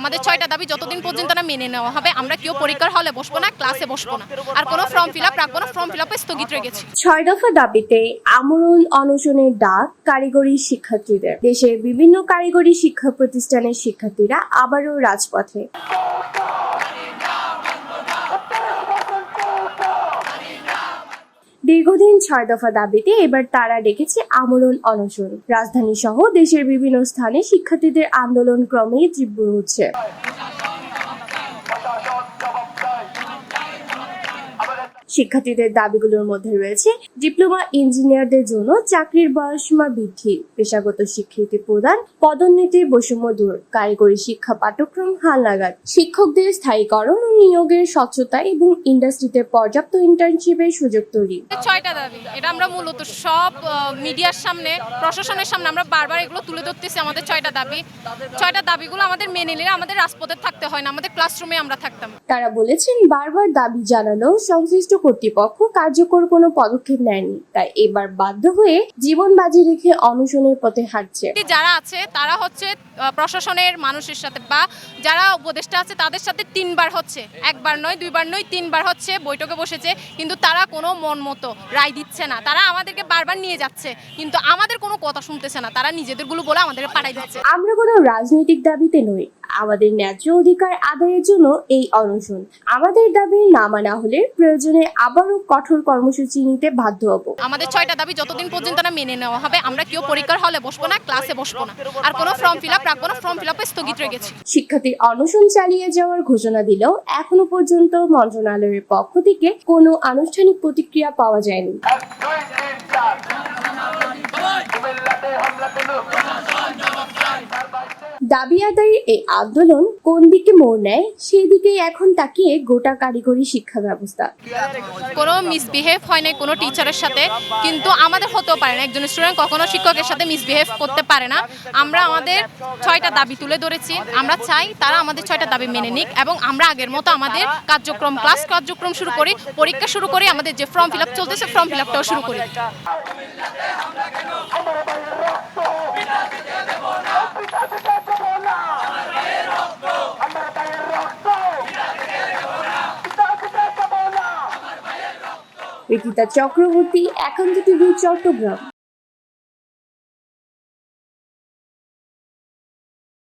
আমাদের ছয়টা দাবি যতদিন পর্যন্ত না মেনে নেওয়া হবে, আমরা কেউ পরীক্ষার হলে বসবো না, ক্লাসে বসবো না। আর কোনো ফর্ম ফিল আপ রাখব না, ফর্ম ফিল আপে স্থগিত রেখেছি ছয় দফা দাবিতে আমরুল অনশনের ডাক কারিগরি শিক্ষার্থীদের। দেশের বিভিন্ন কারিগরি শিক্ষা প্রতিষ্ঠানের শিক্ষার্থীরা আবারও রাজপথে। দীর্ঘদিন ছয় দফা দাবিতে এবার তারা ডেকেছে আমরণ অনশন রাজধানী সহ দেশের বিভিন্ন স্থানে শিক্ষার্থীদের আন্দোলন ক্রমেই তীব্র হচ্ছে। শিক্ষার্থীদের দাবিগুলোর মধ্যে রয়েছে ডিপ্লোমা ইঞ্জিনিয়ারদের জন্য চাকরির বয়সীমা বৃদ্ধি পেশাগত স্বীকৃতি প্রদান পদোন্নতির বৈষম্য দূর কারিগরি শিক্ষা পাঠ্যক্রম হালনাগাদ শিক্ষকদের স্থায়ীকরণ ও নিয়োগের স্বচ্ছতা এবং ইন্ডাস্ট্রিতে পর্যাপ্ত ইন্টার্নশিপের সুযোগ তৈরি। ছয়টা দাবি এটা আমরা মূলত সব মিডিয়ার সামনে প্রশাসনের সামনে আমরা বারবার এগুলো তুলে ধরতেছি আমাদের ছয়টা দাবি। ছয়টা দাবিগুলো আমাদের মেনে নিলে আমাদের রাজপথে থাকতে হয় না আমাদের ক্লাসরুমে আমরা থাকতাম। তারা বলেছেন বারবার দাবি জানানো সংশ্লিষ্ট কর্তৃপক্ষ কার্যকর কোনো পদক্ষেপ নেয়নি। তাই এবার বাধ্য হয়ে জীবন বাজি রেখে অনশনের পথে হাঁটছে। যারা আছে তারা হচ্ছে প্রশাসনের মানুষের সাথে বা যারা উপদেষ্টা আছে তাদের সাথে তিনবার হচ্ছে। একবার নয় দুইবার নয় তিনবার হচ্ছে বৈঠকে বসেছে। কিন্তু তারা কোনো মন মতো রায় দিচ্ছে না। তারা আমাদেরকে বারবার নিয়ে যাচ্ছে। কিন্তু আমাদের কোনো কথা শুনতেছে না। তারা নিজেদেরগুলো বলে আমাদের পাঠাই দিচ্ছে। আমরা কোনো রাজনৈতিক দাবিতে নই। আমাদের ন্যায্য অধিকার আদায়ের জন্য এই অনশন আমাদের দাবি না মানা হলে প্রয়োজনে আবারও কঠোর কর্মসূচি নিতে বাধ্য হব আমাদের ছয়টা দাবি যতদিন পর্যন্ত না মেনে নেওয়া হবে আমরা কেউ পরীক্ষার হলে বসবো না ক্লাসে বসবো না আর কোনো ফর্ম ফিল আপ রাখব না ফর্ম ফিল আপে স্থগিত রেখেছি শিক্ষার্থীর অনশন চালিয়ে যাওয়ার ঘোষণা দিলেও এখনও পর্যন্ত মন্ত্রণালয়ের পক্ষ থেকে কোনো আনুষ্ঠানিক প্রতিক্রিয়া পাওয়া যায়নি দাবি আদায়ের এই আন্দোলন কোন দিকে মোড় নেয় সেই দিকেই এখন তাকিয়ে গোটা কারিগরি শিক্ষা ব্যবস্থা। কোনো মিসবিহেভ হয় না কোনো টিচারের সাথে কিন্তু আমাদের হতেও পারে না। একজন স্টুডেন্ট কখনো শিক্ষকের সাথে মিসবিহেভ করতে পারে না। আমরা আমাদের ছয়টা দাবি তুলে ধরেছি। আমরা চাই তারা আমাদের ছয়টা দাবি মেনে নিক এবং আমরা আগের মতো আমাদের কার্যক্রম ক্লাস কার্যক্রম শুরু করি পরীক্ষা শুরু করি আমাদের যে ফর্ম ফিল আপ চলতেছে ফর্ম ফিল আপটাও শুরু করি। রিকিতা চক্রবর্তী একান্ত টিভি চট্টগ্রাম।